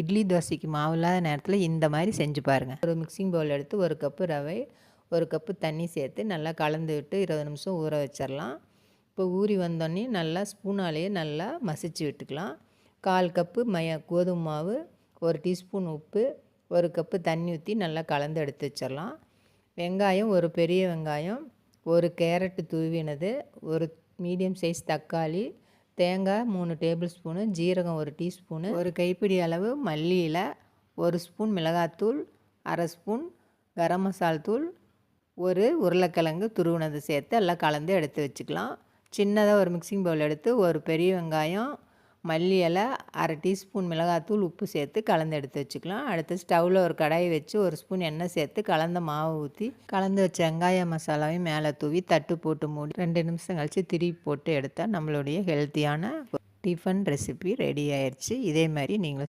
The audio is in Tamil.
இட்லி தோசைக்கு மாவு இல்லாத நேரத்தில் இந்த மாதிரி செஞ்சு பாருங்கள் ஒரு மிக்சிங் பவுல் எடுத்து ஒரு கப்பு ரவை ஒரு கப்பு தண்ணி சேர்த்து நல்லா கலந்து விட்டு இருபது நிமிஷம் ஊற வச்சிடலாம் இப்போ ஊறி வந்தோடனே நல்லா ஸ்பூனாலேயே நல்லா மசிச்சு விட்டுக்கலாம். கால் கப்பு மய கோதுமை மாவு ஒரு டீஸ்பூன் உப்பு ஒரு கப்பு தண்ணி ஊற்றி நல்லா கலந்து எடுத்து வச்சிடலாம் வெங்காயம் ஒரு பெரிய வெங்காயம் ஒரு கேரட்டு தூவினது ஒரு மீடியம் சைஸ் தக்காளி தேங்காய் மூணு டேபிள் ஸ்பூனு ஜீரகம் ஒரு டீஸ்பூனு ஒரு கைப்பிடி அளவு மல்லி இலை ஒரு ஸ்பூன் மிளகாத்தூள் அரை ஸ்பூன் கரம் மசால் தூள் ஒரு உருளைக்கிழங்கு துருவினது சேர்த்து எல்லாம் கலந்து எடுத்து வச்சுக்கலாம். சின்னதாக ஒரு மிக்சிங் பவுல் எடுத்து ஒரு பெரிய வெங்காயம் மல்லி இலை அரை டீஸ்பூன் மிளகாத்தூள் உப்பு சேர்த்து கலந்து எடுத்து வச்சுக்கலாம். அடுத்து ஸ்டவ்வில் ஒரு கடாயை வச்சு ஒரு ஸ்பூன் எண்ணெய் சேர்த்து கலந்த மாவு ஊற்றி கலந்து வச்ச வெங்காய மசாலாவையும் மேலே தூவி தட்டு போட்டு மூடி ரெண்டு நிமிஷம் கழித்து திருப்பி போட்டு எடுத்தால் நம்மளுடைய ஹெல்த்தியான டிஃபன் ரெசிபி ரெடி ஆயிடுச்சு இதே மாதிரி நீங்களும்